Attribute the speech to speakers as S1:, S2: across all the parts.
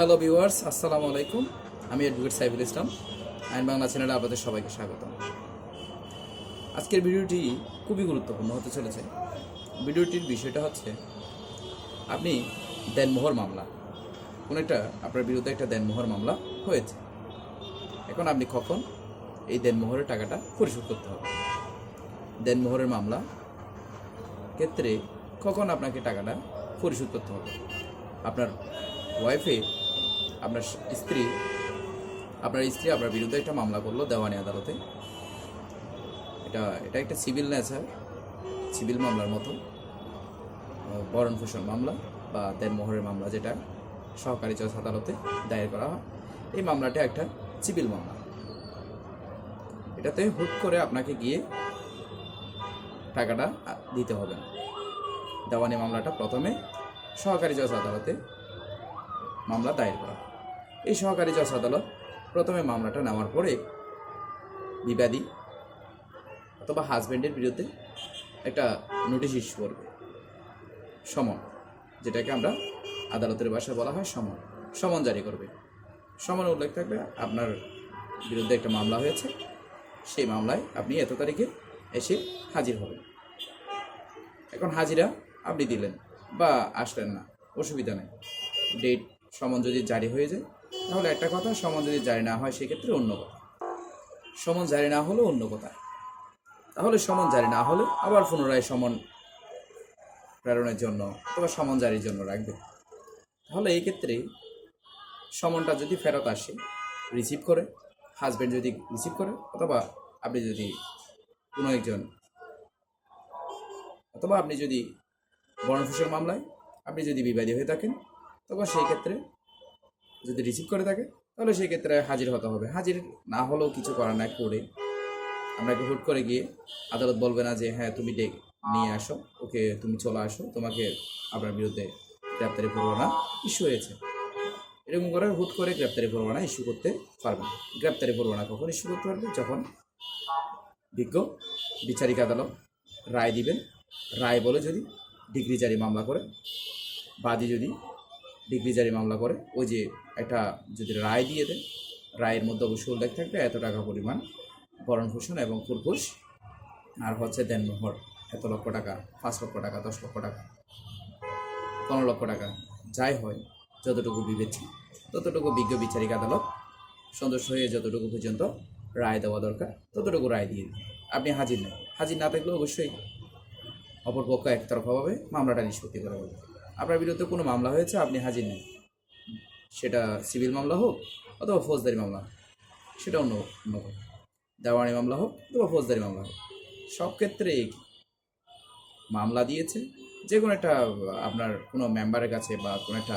S1: Hello viewers আসসালামু আলাইকুম আমি অ্যাডভোকেট সাইফুল ইসলাম আইন বাংলা চ্যানেলে আপনাদের সবাইকে স্বাগত আজকের ভিডিওটি খুবই গুরুত্বপূর্ণ হতে চলেছে। ভিডিওটির বিষয়টা হচ্ছে, আপনি দেনমোহর মামলা। কোনো একটা, আপনার বিরুদ্ধে একটা দেনমোহর মামলা হয়েছে। এখন আপনি কখন এই দেনমোহরের টাকাটা পরিশোধ করতে হবে? দেনমোহরের মামলা ক্ষেত্রে কখন আপনাকে টাকাটা পরিশোধ করতে হবে? আপনার ওয়াইফে আপনার স্ত্রী আপনার স্ত্রী আপনার বিরুদ্ধে একটা মামলা করল দেওয়ানি আদালতে। এটা এটা একটা সিভিল ন্যাচার, সিভিল মামলার মতো বরণ পোষণ মামলা বা দেনমোহরের মামলা যেটা সহকারী জজ আদালতে দায়ের করা হয়। এই মামলাটা একটা সিভিল মামলা। এটাতে হুট করে আপনাকে গিয়ে টাকাটা দিতে হবে না। দেওয়ানি মামলাটা প্রথমে সহকারী জজ আদালতে মামলা দায়ের করা। এই সহকারী জজ আদালত প্রথমে মামলাটা নেওয়ার পরে বিবাদী অথবা হাজব্যান্ডের বিরুদ্ধে একটা নোটিশ ইস্যু করবে। সমন, যেটাকে আমরা আদালতের ভাষায় বলা হয় সমন। সমন জারি করবে। সমনে উল্লেখ থাকবে আপনার বিরুদ্ধে একটা মামলা হয়েছে। সেই মামলায় আপনি এত তারিখে এসে হাজির হবেন। এখন হাজিরা আপনি দিলেন বা আসলেন না, অসুবিধা নেই। ডেট সমন যদি জারি হয়ে যায় তাহলে একটা কথা, সমন যদি জারি না হয়, সেক্ষেত্রে অন্য কথা। সমন জারি না হলে অন্য কথা। তাহলে সমন জারি না হলে আবার পুনরায় সমন প্রেরণের জন্য অথবা সমন জারির জন্য রাখবে। তাহলে এই ক্ষেত্রে সমনটা যদি ফেরত আসে রিসিভ করে হাজব্যান্ড যদি রিসিভ করে, অথবা আপনি যদি কোনো একজন অথবা আপনি যদি বর্ণফসল মামলায় আপনি যদি বিবাদী হয়ে থাকেন তখন সেই ক্ষেত্রে যদি রিসিভ করে থাকে, তাহলে সেই ক্ষেত্রে হাজির হতে হবে। হাজির না হলেও কিছু করার না করে আপনাকে হুট করে গিয়ে আদালত বলবে না যে হ্যাঁ তুমি ডেক নিয়ে আসো, ওকে তুমি চলে আসো, তোমাকে আপনার বিরুদ্ধে গ্রেপ্তারি পরোয়ানা ইস্যু হয়েছে। এরকম করে হুট করে গ্রেপ্তারি পরোয়ানা ইস্যু করতে পারবে না। গ্রেপ্তারি পরোয়ানা কখন, ইস্যু করতে পারবে যখন বিজ্ঞ বিচারিক আদালত রায় দিবেন। রায় বলে যদি ডিগ্রি জারি মামলা করে, বাদী যদি ডিগ্রি জারি মামলা করে, ওই যে একটা যদি রায় দিয়ে দেয়, রায়ের মধ্যে অবশ্যই উল্লেখ থাকবে এত টাকা পরিমাণ ভরণভূষণ এবং ফুরফুস, আর হচ্ছে দেনমোহর এত লক্ষ টাকা, পাঁচ লক্ষ টাকা, দশ লক্ষ টাকা, পনেরো লক্ষ টাকা, যাই হয়, যতটুকু বিবেচ্য ততটুকু বিজ্ঞ বিচারিক আদালত সন্তুষ্ট হয়ে যতটুকু পর্যন্ত রায় দেওয়া দরকার, ততটুকু রায় দিয়ে। আপনি হাজির নেই হাজির না থাকলে অবশ্যই অপরপক্ষ একতরফাভাবে মামলাটা নিষ্পত্তি করা হবে আপনার বিরুদ্ধে কোনো মামলা হয়েছে আপনি হাজির নেই। সেটা সিভিল মামলা হোক অথবা ফৌজদারি মামলা হোক, সেটা অন্য অন্য কথা। দেওয়ানি মামলা হোক অথবা ফৌজদারি মামলা হোক সব ক্ষেত্রে। মামলা দিয়েছে যে কোনো একটা আপনার কোনো মেম্বারের কাছে বা কোনো একটা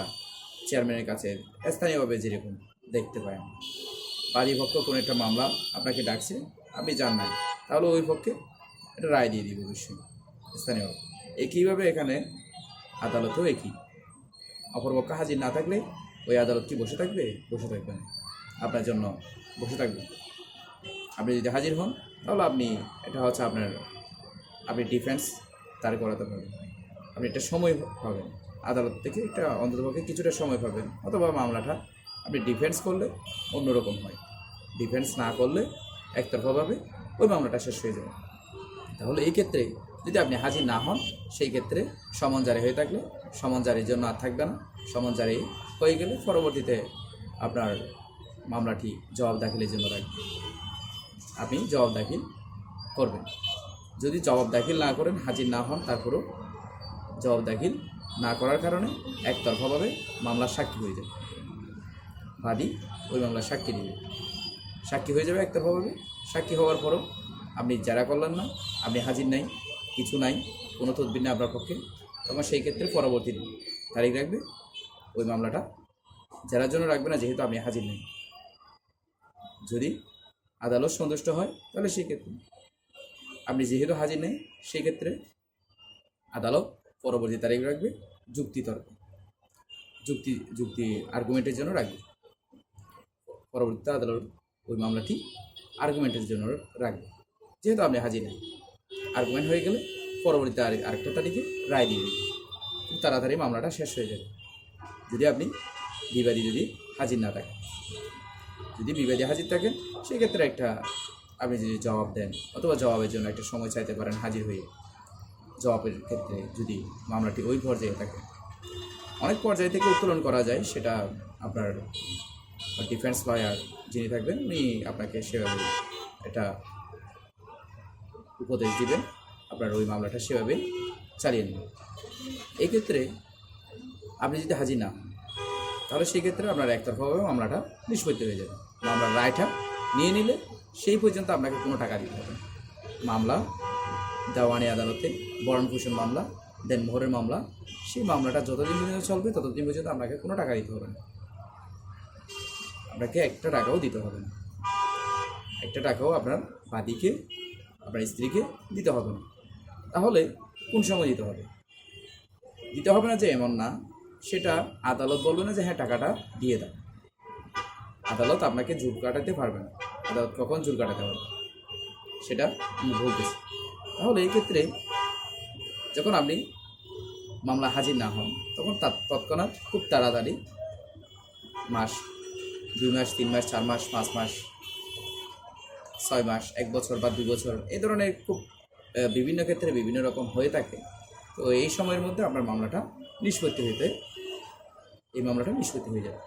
S1: চেয়ারম্যানের কাছে স্থানীয়ভাবে যেরকম দেখতে পাই আমরা। বাদী পক্ষ কোনো একটা মামলা আপনাকে ডাকছে আপনি জান নাই তাহলে ওই পক্ষে একটা রায় দিয়ে দিবে অবশ্যই স্থানীয়ভাবে। একইভাবে এখানে আদালতেও একই। অপরপক্ষ হাজির না থাকলে ওই আদালত কি বসে থাকবে বসে থাকবে না। আপনার জন্য বসে থাকবে। আপনি যদি হাজির হন, তাহলে আপনি, এটা হচ্ছে আপনার, আপনি ডিফেন্স তার করাতে পারবেন। আপনি একটা সময় পাবেন। আদালত থেকে একটা অন্ততপক্ষে কিছুটা সময় পাবেন। অথবা মামলাটা আপনি ডিফেন্স করলে অন্যরকম হয়। ডিফেন্স না করলে একতরফাভাবে ওই মামলাটা শেষ হয়ে যাবে। তাহলে এই ক্ষেত্রে যদি আপনি হাজির না হন, সেই ক্ষেত্রে সমন জারি হয়ে থাকলে, সমন জারির জন্য আর থাকবে না। সমন জারি হয়ে গেলে পরবর্তীতে আপনার মামলাটি জবাব দাখিলের জন্য রাখবে। আপনি জবাব দাখিল করবেন। যদি জবাব দাখিল না করেন, হাজির না হন, তারপরেও জবাব দাখিল না করার কারণে একতরফাভাবে মামলার সাক্ষী হয়ে যাবে। বাদী ওই মামলার সাক্ষী দিবে সাক্ষী হয়ে যাবে একতরফাভাবে। সাক্ষী হওয়ার পরও আপনি যারা করলেন না, আপনি হাজির নাই কিছু নাই, কোনো তদবির নেই আপনার পক্ষে। তখন সেই ক্ষেত্রে পরবর্তী তারিখ রাখবে ওই মামলাটা। যারার জন্য রাখবে না, যেহেতু আপনি হাজির নেই। যদি আদালত সন্তুষ্ট হয়, তাহলে সেই ক্ষেত্রে। আপনি যেহেতু হাজির নেই, সেই ক্ষেত্রে আদালত পরবর্তী তারিখ রাখবে যুক্তি তর্ক যুক্তি যুক্তি আর্গুমেন্টের জন্য রাখবে। পরবর্তীতে আদালত ওই মামলাটি আর্গুমেন্টের জন্য রাখবে, যেহেতু আপনি হাজির নেই। আর্গুমেন্ট হয়ে গেলে পরবর্তীতে আর আরেকটা তারিখে রায় দিয়ে দেবে। খুব তাড়াতাড়ি মামলাটা শেষ হয়ে যাবে। যদি আপনি বিবাদী যদি হাজির না থাকেন। যদি বিবাদী হাজির থাকেন, সেক্ষেত্রে একটা আপনি যদি জবাব দেন, অথবা জবাবের জন্য একটা সময় চাইতে পারেন হাজির হয়ে। জবাবের ক্ষেত্রে যদি মামলাটি ওই পর্যায়ে থাকে। অনেক পর্যায় থেকে উত্তোলন করা যায়, সেটা আপনার ডিফেন্স লয়ার যিনি থাকবেন, উনি আপনাকে সেভাবে এটা উপদেশ দিবেন আপনার ওই মামলাটা সেভাবে চালিয়ে নেবেন এক্ষেত্রে আপনি যদি হাজির না তাহলে সেই ক্ষেত্রে আপনার একতরফাভাবে মামলাটা নিষ্পত্তি হয়ে যাবে। মামলার রায়টা নিয়ে নিলে সেই পর্যন্ত আপনাকে কোনো টাকা দিতে হবে। মামলা, দেওয়ানি আদালতে বরণ পোষণ মামলা, দেন মোহরের মামলা, সেই মামলাটা যতদিন পর্যন্ত চলবে ততদিন পর্যন্ত আপনাকে কোনো টাকা দিতে হবে না। আপনাকে একটা টাকাও দিতে হবে না। একটা টাকাও আপনার বাদীকে আপনার স্ত্রীকে দিতে হবে না। তাহলে কোন সময় দিতে হবে? দিতে হবে না যে এমন না, সেটা আদালত বলবে না যে হ্যাঁ টাকাটা দিয়ে দাও। আদালত আপনাকে জোর কাটাতে পারবে না। আদালত কখন জোর কাটাতে পারবে? সেটা আমি বলতেছি। তাহলে এই ক্ষেত্রে যখন আপনি মামলা হাজির না হন, তখন তৎক্ষণাৎ খুব তাড়াতাড়ি মাস, দুই মাস, তিন মাস, চার মাস, পাঁচ মাস ছয় মাস, এক বছর বা দুই বছর, এই ধরনের খুব বিভিন্ন ক্ষেত্রে বিভিন্ন রকম হয়ে থাকে। তো এই সময়ের মধ্যে আপনার মামলাটা নিষ্পত্তি হইতে, এই মামলাটা নিষ্পত্তি হয়ে যাবে।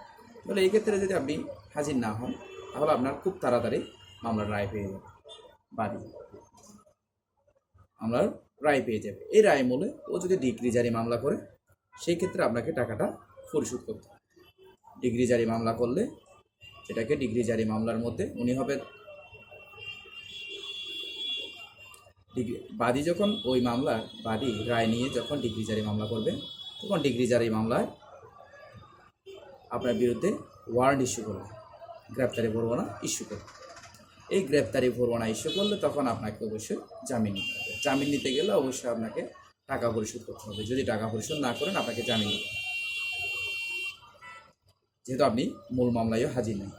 S1: তাহলে এই ক্ষেত্রে যদি আপনি হাজির না হন, তাহলে আপনার খুব তাড়াতাড়ি মামলার রায় পেয়ে যাবে বাদী মামলার রায় পেয়ে যাবে। এই রায় মূলে ও যদি ডিগ্রি জারি মামলা করে, সেই ক্ষেত্রে আপনাকে টাকাটা পরিশোধ করতে হবে। ডিগ্রি জারি মামলা করলে সেটাকে ডিগ্রি জারি মামলার মধ্যে উনি হবে ডিগ্রি বাদী যখন ওই মামলার বাদী রায় নিয়ে যখন ডিগ্রি জারি মামলা করবে, তখন ডিগ্রি জারি মামলায় আপনার বিরুদ্ধে ওয়ারেন্ট ইস্যু করবে। গ্রেপ্তারি পরোয়ানা ইস্যু করবে। এই গ্রেপ্তারি পরোয়ানা ইস্যু করলে তখন আপনাকে অবশ্যই জামিন নিতে হবে। জামিন নিতে গেলে অবশ্যই আপনাকে টাকা পরিশোধ করতে হবে। যদি টাকা পরিশোধ না করেন, আপনাকে জামিন নিতে যেহেতু আপনি মূল মামলায়ও হাজির নেই,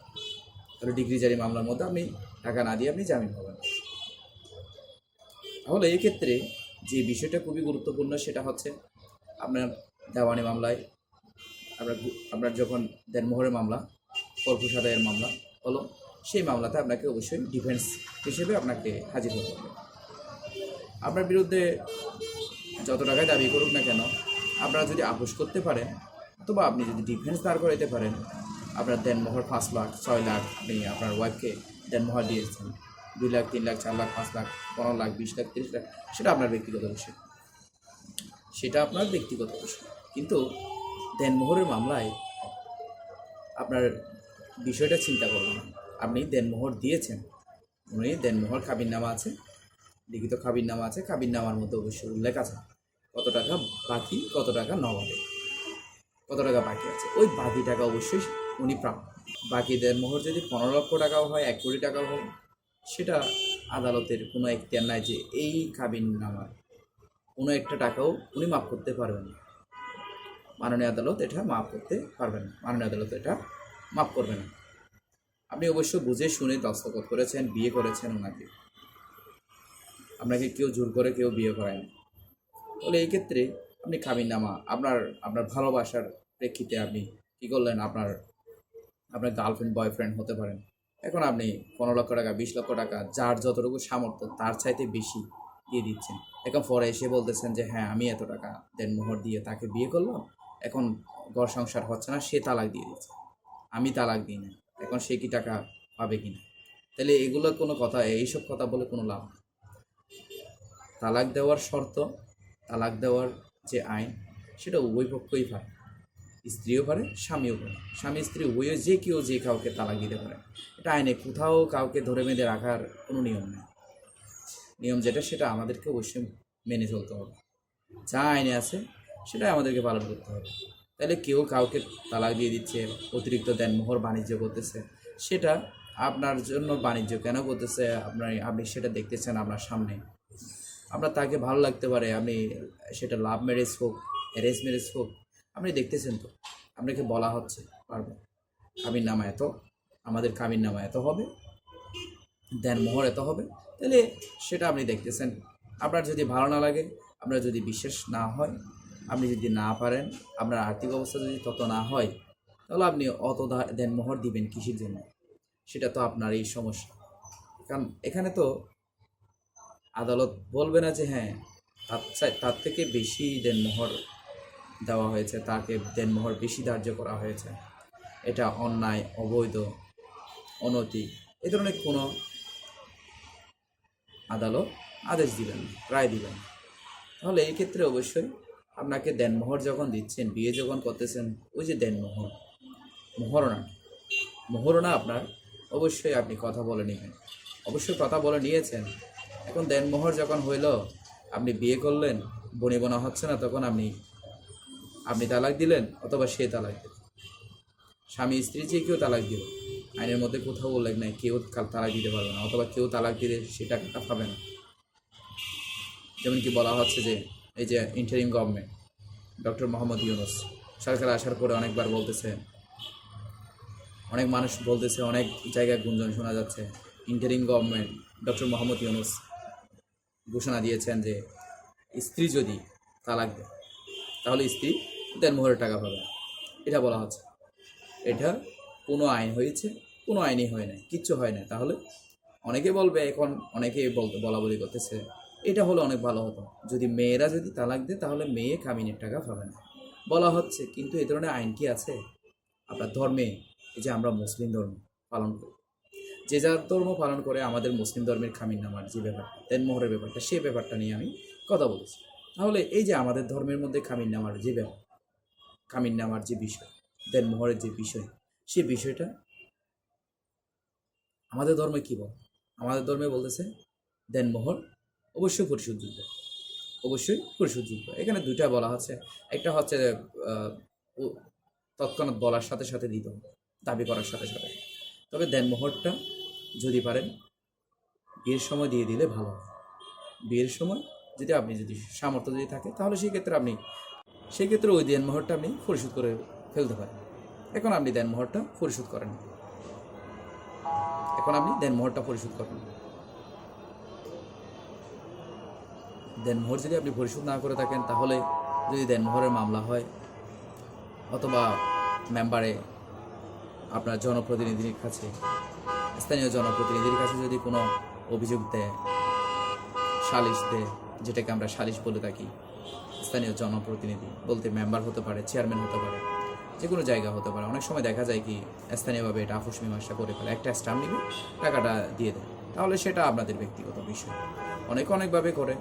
S1: তাহলে ডিগ্রি জারি মামলার মধ্যে আপনি টাকা না দিয়ে আপনি জামিন পাবেন। তাহলে এই ক্ষেত্রে যে বিষয়টা খুবই গুরুত্বপূর্ণ সেটা হচ্ছে আপনার দেওয়ানি মামলায় আপনার আপনার যখন দেনমোহরের মামলা কর্পূষ আদায়ের মামলা হলো, সেই মামলাতে আপনাকে অবশ্যই ডিফেন্স হিসেবে আপনাকে হাজির হতে হবে। আপনার বিরুদ্ধে যত টাকায় দাবি করুক না কেন, আপনারা যদি আপোষ করতে পারেন, অথবা আপনি যদি ডিফেন্স দাঁড় করাইতে পারেন, আপনার দেনমোহর পাঁচ লাখ, ছয় লাখ আপনি আপনার ওয়াইফকে দেনমোহর দিয়েছেন। দুই লাখ, তিন লাখ, চার লাখ, পাঁচ লাখ, পনেরো লাখ, বিশ লাখ, তিরিশ লাখ, সেটা আপনার ব্যক্তিগত বিষয়। সেটা আপনার ব্যক্তিগত বিষয়। কিন্তু দেনমোহরের মামলায় আপনার বিষয়টা চিন্তা করবেন না। আপনি দেনমোহর দিয়েছেন। উনি দেনমোহর খাবিরনামা আছে, লিখিত খাবিরনামা আছে। খাবিরনামার মধ্যে অবশ্যই উল্লেখ আছে। কত টাকা বাকি, কত টাকা নবাবে কত টাকা বাকি আছে? ওই বাকি টাকা অবশ্যই উনি প্রাপ্য বাকি দেনমোহর যদি পনেরো লক্ষ টাকাও হয়, এক কোটি টাকাও হয় সেটা আদালতের কোনো এখতিয়ার নাই যে এই খাবিরনামার কোনো একটা টাকাও উনি মাফ করতে পারবেন না। মাননীয় আদালত এটা মাফ করতে পারবেন না। মাননীয় আদালত এটা মাফ করবে না। আপনি অবশ্য বুঝে শুনে দস্তখত করেছেন, বিয়ে করেছেন ওনাকে। আপনাকে কেউ জোর করে কেউ বিয়ে করায় না তাহলে এই ক্ষেত্রে আপনি খাবিরনামা আপনার আপনার ভালোবাসার প্রেক্ষিতে আপনি কী করলেন? আপনার আপনার গার্লফ্রেন্ড বয়ফ্রেন্ড হতে পারেন। এখন আপনি পনেরো লক্ষ টাকা, বিশ লক্ষ টাকা, যার যতটুকু সামর্থ্য, তার চাইতে বেশি দিয়ে দিচ্ছেন। এখন পরে এসে বলতেছেন যে হ্যাঁ আমি এত টাকা দেন মোহর দিয়ে তাকে বিয়ে করলাম। এখন ঘর সংসার হচ্ছে না, সে তালাক দিয়ে দিচ্ছে। আমি তালাক দিই না। এখন সে কি টাকা পাবে কি না তাহলে এগুলো কোনো কথা, এইসব কথা বলে কোনো লাভ নেই। তালাক দেওয়ার শর্ত, তালাক দেওয়ার যে আইন, সেটা উভয় পক্ষই পারে স্ত্রীও পারে, স্বামীও পারে। স্বামী, স্ত্রী উভয়ও যে কেউ যে কাউকে তালাক দিতে পারে। এটা আইনে কোথাও কাউকে ধরে বেঁধে রাখার কোনো নিয়ম নেই। নিয়ম যেটা, সেটা আমাদেরকে অবশ্যই মেনে চলতে হবে। যা আইনে আছে, সেটাই আমাদেরকে পালন করতে হবে। তাহলে কেউ কাউকে তালাক দিয়ে দিচ্ছে, অতিরিক্ত দেনমোহর বাণিজ্য করতেছে, সেটা আপনার জন্য বাণিজ্য কেন করতেছে? আপনার, আপনি সেটা দেখতেছেন আপনার সামনে। আপনার তাকে ভালো লাগতে পারে, আপনি সেটা লাভ ম্যারেজ হোক, অ্যারেঞ্জ ম্যারেজ হোক আপনি দেখতেছেন তো, আপনাকে বলা হচ্ছে, পারব। কামির নামা এত, আমাদের কাবির নামা এত হবে, দেন মোহর এত হবে, তাহলে সেটা আপনি দেখতেছেন। আপনার যদি ভালো না লাগে, আপনার যদি বিশ্বাস না হয়, আপনি যদি না পারেন, আপনার আর্থিক অবস্থা যদি তত না হয়, তাহলে আপনি অত দা- দেনমোহর দিবেন কিসের জন্য? সেটা তো আপনার এই সমস্যা। কারণ এখানে তো আদালত বলবে না যে হ্যাঁ তার তার থেকে বেশি দেনমোহর দেওয়া হয়েছে, তাকে দেনমোহর বেশি ধার্য করা হয়েছে। এটা অন্যায়, অবৈধ অনতি এ ধরনের কোনো আদালত আদেশ দিবেন রায় দিবেন তাহলে এই ক্ষেত্রে অবশ্যই আপনাকে দেনমোহর যখন দিচ্ছেন, বিয়ে যখন করতেছেন, ওই যে দেনমোহর, মোহরণা মোহরণা আপনার, অবশ্যই আপনি কথা বলে নেবেন। অবশ্যই কথা বলে নিয়েছেন। এখন দেনমোহর যখন হইল, আপনি বিয়ে করলেন বনি বোনা হচ্ছে না, তখন আপনি আপনি তালাক দিলেন অথবা সে তালাক দিল। স্বামী, স্ত্রী যে কেউ তালাক দিল, আইনের মধ্যে কোথাও উল্লেখ নাই, কেউ তালাক দিতে পারবে না, অথবা কেউ তালাক দিলে সে টাকাটা পাবে না। যেমন কি বলা হচ্ছে যে, এই যে interim government doctor Muhammad Yunus, সরকার আসার পরে অনেকবার বলতেছে, অনেক মানুষ বলতেছে, অনেক জায়গায় গুঞ্জন শোনা যাচ্ছে interim government doctor Muhammad Yunus ঘোষণা দিয়েছেন যে, স্ত্রী যদি তালাক দেয়, তাহলে স্ত্রী দেড় মোহরের টাকা পাবে। এটা বলা হচ্ছে। এটা কোনো আইন হয়েছে, কোনো আইনই হয় না কিচ্ছু হয় না তাহলে অনেকে বলবে, এখন অনেকে বলতে বলা বলি করতেছে। এটা হলে অনেক ভালো হতো। যদি মেয়েরা যদি তালাক দেয়, তাহলে মেয়ে কামিনের টাকা পাবে না। বলা হচ্ছে, কিন্তু এই ধরনের আইন কি আছে? আপনার ধর্মে, এই যে আমরা মুসলিম ধর্ম পালন করি, যে যার ধর্ম পালন করে আমাদের মুসলিম ধর্মের খামিন নামার যে ব্যাপারটা দেনমোহরের ব্যাপারটা সেই ব্যাপারটা নিয়ে আমি কথা বলেছি। তাহলে এই যে আমাদের ধর্মের মধ্যে খামিন নামার যে ব্যাপার খামিন নামার যে বিষয় দেনমোহরের যে বিষয়, সে বিষয়টা আমাদের ধর্মে কী বল? আমাদের ধর্মে বলতেছে দেনমোহর অবশ্যই পরিশোধযোগ্য। অবশ্যই পরিশোধযোগ্য। এখানে দুইটা বলা হচ্ছে। একটা হচ্ছে তৎক্ষণাৎ বলার সাথে সাথে দিতে হবে, দাবি করার সাথে সাথে। তবে দেনমোহরটা যদি পারেন, বিয়ের সময় দিয়ে দিলে ভালো হয়। বিয়ের সময় যদি আপনি যদি সামর্থ্য যদি থাকে, তাহলে সেই ক্ষেত্রে আপনি সেই ক্ষেত্রে ওই দেনমোহরটা আপনি পরিশোধ করে ফেলতে পারেন এখন আপনি দেনমোহরটা পরিশোধ করেন। এখন আপনি দেন মোহরটা পরিশোধ করেন। দেন মোহর যদি আপনি পরিশোধ না করে থাকেন, তাহলে যদি দেন মোহরের মামলা হয়, অথবা মেম্বারে আপনার জনপ্রতিনিধির কাছে, স্থানীয় জনপ্রতিনিধির কাছে যদি কোনো অভিযোগ দেয়, সালিশ দেয়, যেটাকে আমরা সালিশ বলে থাকি স্থানীয় জনপ্রতিনিধি, বলতে মেম্বার হতে পারে চেয়ারম্যান হতে পারে যে কোনো জায়গা হতে পারে। অনেক সময় দেখা যায় কি, স্থানীয়ভাবে এটা আপুস মীমাংসা করে ফেলে। একটা স্টাম্প নিবে, টাকাটা দিয়ে দেয়। তাহলে সেটা আপনাদের ব্যক্তিগত বিষয়। অনেকে অনেকভাবে করে।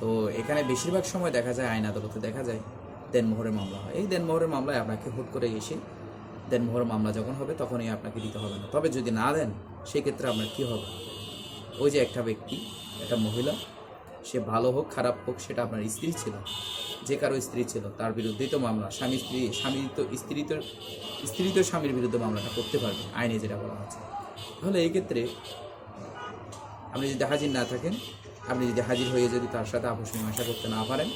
S1: তো এখানে বেশিরভাগ সময় দেখা যায় আইন আদালতে দেখা যায় দেনমোহরের মামলা হয়। এই দেনমোহরের মামলায় আপনাকে হুট করে এসে দেনমোহর মামলা যখন হবে, তখনই আপনাকে দিতে হবে না। তবে যদি না দেন, সেক্ষেত্রে আপনার কী হবে? ওই যে একটা ব্যক্তি, একটা মহিলা সে ভালো হোক, খারাপ হোক, সেটা আপনার স্ত্রী ছিল, যে কারও স্ত্রী ছিল, তার বিরুদ্ধেই তো মামলা। স্বামী স্ত্রী, স্বামী তো স্ত্রী তো স্ত্রী তো স্বামীর বিরুদ্ধে মামলাটা করতে পারবে, আইনে যেটা বলা আছে তাহলে এই ক্ষেত্রে আপনি যদি হাজির না থাকেন, আপনি যদি হাজির হয়ে যদি তার সাথে আপোষ মীমাংসা করতে না পারেন,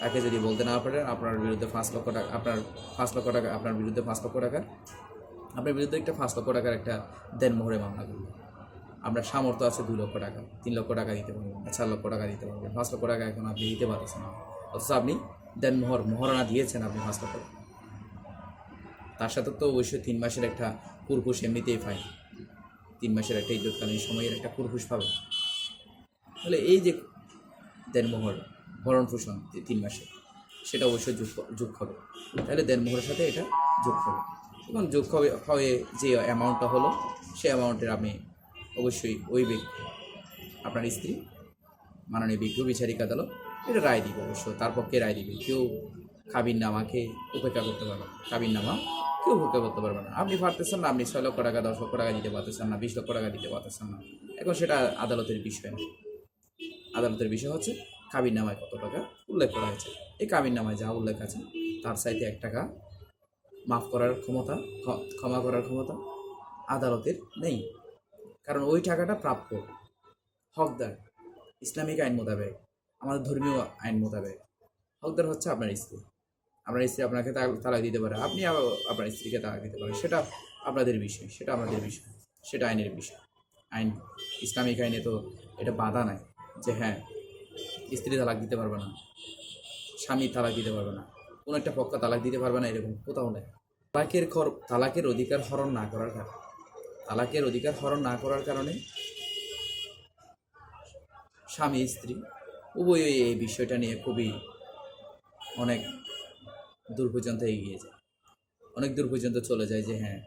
S1: তাকে যদি বলতে না পারেন, আপনার বিরুদ্ধে পাঁচ লক্ষ টাকা, আপনার পাঁচ লক্ষ টাকা, আপনার বিরুদ্ধে পাঁচ লক্ষ টাকার আপনার বিরুদ্ধে একটা পাঁচ লক্ষ টাকার একটা দেনমোহরে মামলা করবে। আপনার সামর্থ্য আছে দুই লক্ষ টাকা, তিন লক্ষ টাকা দিতে পারবেন চার লক্ষ টাকা দিতে পারবেন পাঁচ লক্ষ টাকা এখন আপনি দিতে পারছেন না। অথচ আপনি দেন মোহর মহারণা দিয়েছেন আপনি পাঁচ লক্ষ টাকা। তার সাথে তো অবশ্যই তিন মাসের একটা কুরকুশ এমনিতেই পাই তিন মাসের একটা ইজ্জতকালীন সময়ের একটা কুরকুশ পাবে। তাহলে এই যে দেনমোহর ভরণ পোষণ তিন মাসে, সেটা অবশ্যই যোগ যোগ হবে। তাহলে দেনমোহরের সাথে এটা যোগ হবে। এবং যোগ হবে হয়ে যে অ্যামাউন্টটা হলো, সেই অ্যামাউন্টের আপনি অবশ্যই ওই ব্যক্তি, আপনার স্ত্রী, মাননীয় বিজ্ঞ বিচারিক আদালত এটা রায় দিবে অবশ্য, তার পক্ষে রায় দিবে। কেউ কাবির নামাকে উপেক্ষা করতে পারবে না কাবির নামা কেউ উপেক্ষা করতে পারবে না। আপনি পারতেছেন না, আপনি ছয় লক্ষ টাকা দশ লক্ষ টাকা দিতে পারতেছেন না, বিশ লক্ষ টাকা দিতে পারতেছেন না। এখন সেটা আদালতের বিষয় না। আদালতের বিষয় হচ্ছে কাবির নামায় কত টাকা উল্লেখ করা হয়েছে। এই কাবির নামায় যা উল্লেখ আছে, তার চাইতে এক টাকা মাফ করার ক্ষমতা ক্ষ- ক্ষমা করার ক্ষমতা আদালতের নেই। কারণ ওই টাকাটা প্রাপ্য। হকদার, ইসলামিক আইন মোতাবেক আমাদের ধর্মীয় আইন মোতাবেক। হকদার হচ্ছে আপনার স্ত্রী। আপনার স্ত্রী আপনাকে তালাক দিতে পারে। আপনি আপনার স্ত্রীকে তালাক দিতে পারেন। সেটা আপনাদের বিষয়, সেটা আমাদের বিষয়, সেটা আইনের বিষয়। আইন, ইসলামিক আইনে তো এটা বাধা নাই যে হ্যাঁ স্ত্রী তালাক দিতে পারবে না, স্বামী তালাক দিতে পারবে না, কোনো একটা পক্ষ তালাক দিতে পারবে না, এরকম কোথাও নেই। তালাকের খর তালাকের অধিকার হরণ না করার কারণে। তালাকের অধিকার হরণ না করার কারণে স্বামী, স্ত্রী উভয়ই এই বিষয়টা নিয়ে খুবই অনেক দূর পর্যন্ত এগিয়ে যায়। অনেক দূর পর্যন্ত চলে যায় যে হ্যাঁ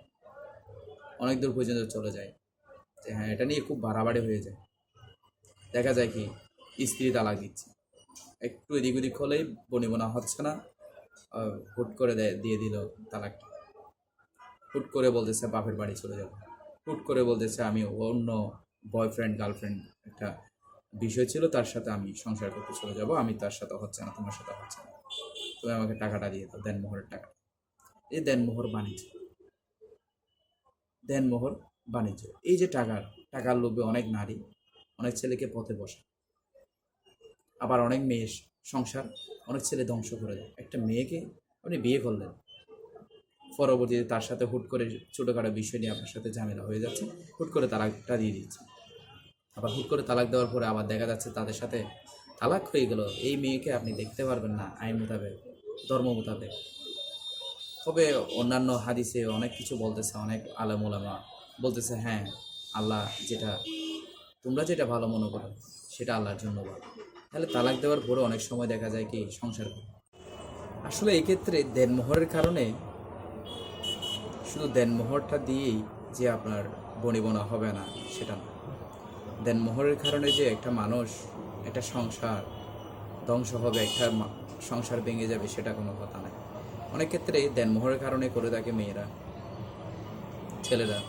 S1: অনেক দূর পর্যন্ত চলে যায় যে হ্যাঁ এটা নিয়ে খুব বাড়াবাড়ি হয়ে যায়। দেখা যায় কি, স্ত্রী তালাক দিচ্ছে। একটু এদিক ওদিক হলেই বনিবনা হচ্ছে না হুট করে দেয় দিয়ে দিল তালাকটা। হুট করে বলতেছে বাপের বাড়ি চলে যাব। হুট করে বলতেছে, আমি অন্য বয়ফ্রেন্ড গার্লফ্রেন্ড একটা বিষয় ছিল, তার সাথে আমি সংসার করতে চলে যাব, আমি তার সাথে হচ্ছে না, তোমার সাথে হচ্ছে না। তুমি আমাকে টাকাটা দিয়ে দাও দেনমোহরের টাকা। এই দেনমোহর বাণিজ্য। দেনমোহর বাণিজ্য। এই যে টাকার টাকার লোভে অনেক নারী, অনেক ছেলেকে পথে বসে। আবার অনেক মেয়ে সংসার, অনেক ছেলে ধ্বংস করে দেয়। একটা মেয়েকে আপনি বিয়ে করলেন পরবর্তীতে তার সাথে হুট করে ছোটোখাটো বিষয় নিয়ে আপনার সাথে ঝামেলা হয়ে যাচ্ছে, হুট করে তালাকটা দিয়ে দিচ্ছে। আবার হুট করে তালাক দেওয়ার পরে আবার দেখা যাচ্ছে তাদের সাথে তালাক হয়ে গেল। এই মেয়েকে আপনি দেখতে পারবেন না, আইন মোতাবেক, ধর্ম মোতাবেক। তবে অন্যান্য হাদিসে অনেক কিছু বলতেছে, অনেক আলেম ওলামা বলতেছে হ্যাঁ আল্লাহ যেটা, তোমরা যেটা ভালো মনে করো, সেটা আল্লাহর জন্য ভালো। তাহলে তালাক দেওয়ার পরে অনেক সময় দেখা যায় কি সংসার আসলে এক্ষেত্রে দেনমোহরের কারণে শুধু দেনমোহরটা দিয়েই যে আপনার বনিবনা হবে না, সেটা না। দেনমোহরের কারণে যে একটা মানুষ, একটা সংসার ধ্বংস হবে, একটা সংসার ভেঙে যাবে, সেটা কোনো কথা নাই অনেক ক্ষেত্রে দেনমোহরের কারণে করে থাকে মেয়েরা, ছেলেরা।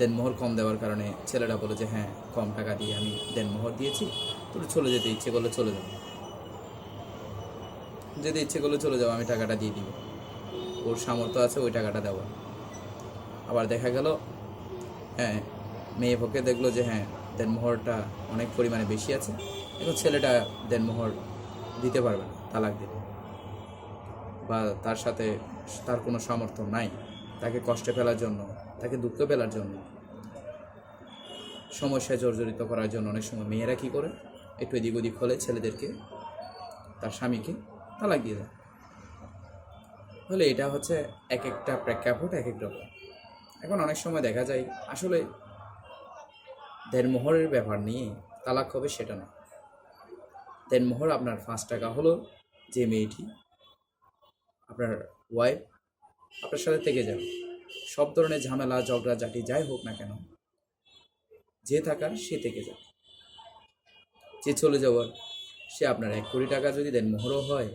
S1: দেনমোহর কম দেওয়ার কারণে ছেলেরা বলে যে হ্যাঁ কম টাকা দিয়ে আমি দেনমোহর দিয়েছি, তোর চলে যেতে ইচ্ছে করলে চলে যাব। যেতে ইচ্ছে করলে চলে যাব, আমি টাকাটা দিয়ে দিব। ওর সামর্থ্য আছে, ওই টাকাটা দেওয়া আবার দেখা গেল হ্যাঁ মেয়ে পক্ষে দেখল যে হ্যাঁ দেনমোহরটা অনেক পরিমাণে বেশি আছে, এখন ছেলেটা দেনমোহর দিতে পারবে না, তালাক দিতে। বা তার সাথে তার কোনো সামর্থ্য নাই, তাকে কষ্টে ফেলার জন্য, তাকে দুঃখ ফেলার জন্য সমস্যায় জর্জরিত করার জন্য অনেক সময় মেয়েরা কী করে? একটু এদিক ওদিক হলে ছেলেদেরকে, তার স্বামীকে তালাক দিয়ে দেয়। তাহলে এটা হচ্ছে এক একটা প্রেক্ষাপট, এক এক রকম। এখন অনেক সময় দেখা যায়, আসলে দেনমোহরের ব্যাপার নিয়ে তালাক হবে সেটা না। দেনমোহর আপনার পাঁচ টাকা হলো যে মেয়েটি আপনার ওয়াইফ আপনার সাথে থেকে যাবে। সব ধরনের ঝামেলা, ঝগড়া জাটি যাই হোক না কেন, যে থাকার সে থেকে যাবে। যে চলে যাওয়ার, সে আপনার এক কোটি টাকা যদি দেন মোহরও হয়,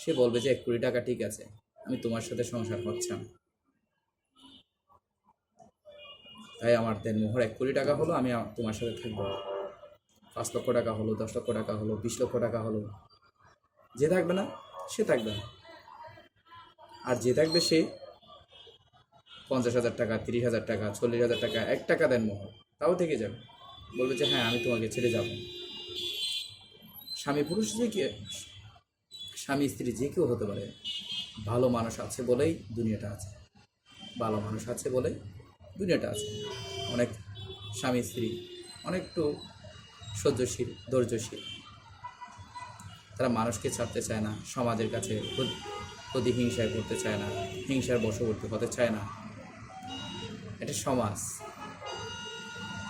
S1: সে বলবে যে এক কোটি টাকা ঠিক আছে, আমি তোমার সাথে সংসার হচ্ছে না তাই আমার দেন মোহর এক কোটি টাকা হলো, আমি তোমার সাথে থাকব। পাঁচ লক্ষ টাকা হলো, দশ লক্ষ টাকা হলো, বিশ লক্ষ টাকা হলো। যে থাকবে না, সে থাকবে না। আর যে থাকবে সে পঞ্চাশ হাজার টাকা, তিরিশ হাজার টাকা, চল্লিশ হাজার টাকা, এক টাকা দেন মোহর, তাও থেকে যাবে। বলবে যে হ্যাঁ আমি তোমাকে ছেড়ে যাব। স্বামী পুরুষ যে কে স্বামী স্ত্রী যে কেউ হতে পারে, ভালো মানুষ আছে বলেই দুনিয়াটা আছে। ভালো মানুষ আছে বলেই দুনিয়াটা আছে। অনেক স্বামী, স্ত্রী অনেকটু সহ্যশীল, ধৈর্যশীল। তারা মানুষকে ছাড়তে চায় না, সমাজের কাছে প্রতি- প্রতিহিংসায় করতে চায় না, হিংসার বশবর্তী হতে চায় না। এটা সমাজ।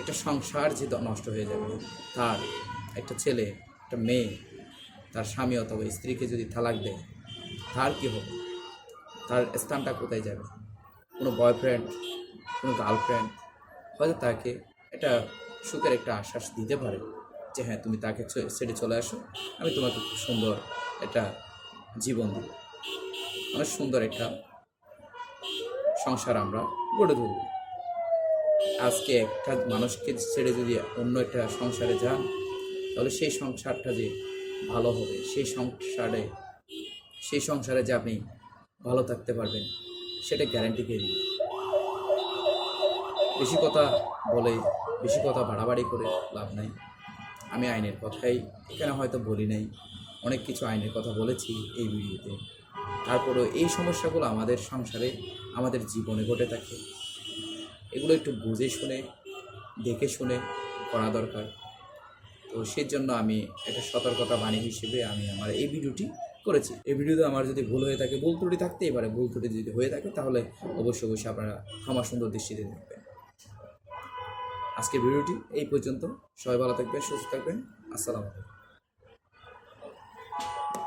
S1: একটা সংসার যে নষ্ট হয়ে যাবে, তার একটা ছেলে, একটা মেয়ে, তার স্বামী অথবা স্ত্রীকে যদি তালাক দেয়, তার কী হবে? তার স্থানটা কোথায় যাবে? কোনো বয়ফ্রেন্ড কোনো গার্লফ্রেন্ড হয়তো তাকে একটা সুখের একটা আশ্বাস দিতে পারে যে হ্যাঁ তুমি তাকে ছেড়ে চলে আসো, আমি তোমাকে খুব সুন্দর একটা জীবন দেব। অনেক সুন্দর একটা সংসার আমরা গড়ে তুলব। আজকে একটা মানুষকে ছেড়ে যদি অন্য একটা সংসারে যান, তাহলে সেই সংসারটা যে ভালো হবে, সেই সংসারে সেই সংসারে যে আপনি ভালো থাকতে পারবেন, সেটা গ্যারান্টি পেয়ে দিন বেশি কথা বলে, বেশি কথা বাড়াবাড়ি করে লাভ নাই। আমি আইনের কথাই এখানে হয়তো বলি নাই। অনেক কিছু আইনের কথা বলেছি এই ভিডিওতে। তারপরেও এই সমস্যাগুলো আমাদের সংসারে, আমাদের জীবনে ঘটে থাকে। এগুলো একটু বুঝে শুনে, দেখে শুনে করা দরকার। তো সেজন্য আমি একটা সতর্কতা বাণী হিসেবে আমি আমার এই ভিডিওটি করেছি। এই ভিডিওতে আমার যদি ভুল হয়ে থাকে, ভুল ত্রুটি থাকতেই পারে, ভুল ত্রুটি যদি হয়ে থাকে, তাহলে অবশ্যই অবশ্যই আপনারা ক্ষমা সুন্দর দৃষ্টিতে দেখবেন। আজকে ভিডিওটি এই পর্যন্ত। সবাই ভালো থাকবেন সুস্থ থাকবেন। আসসালামু আলাইকুম।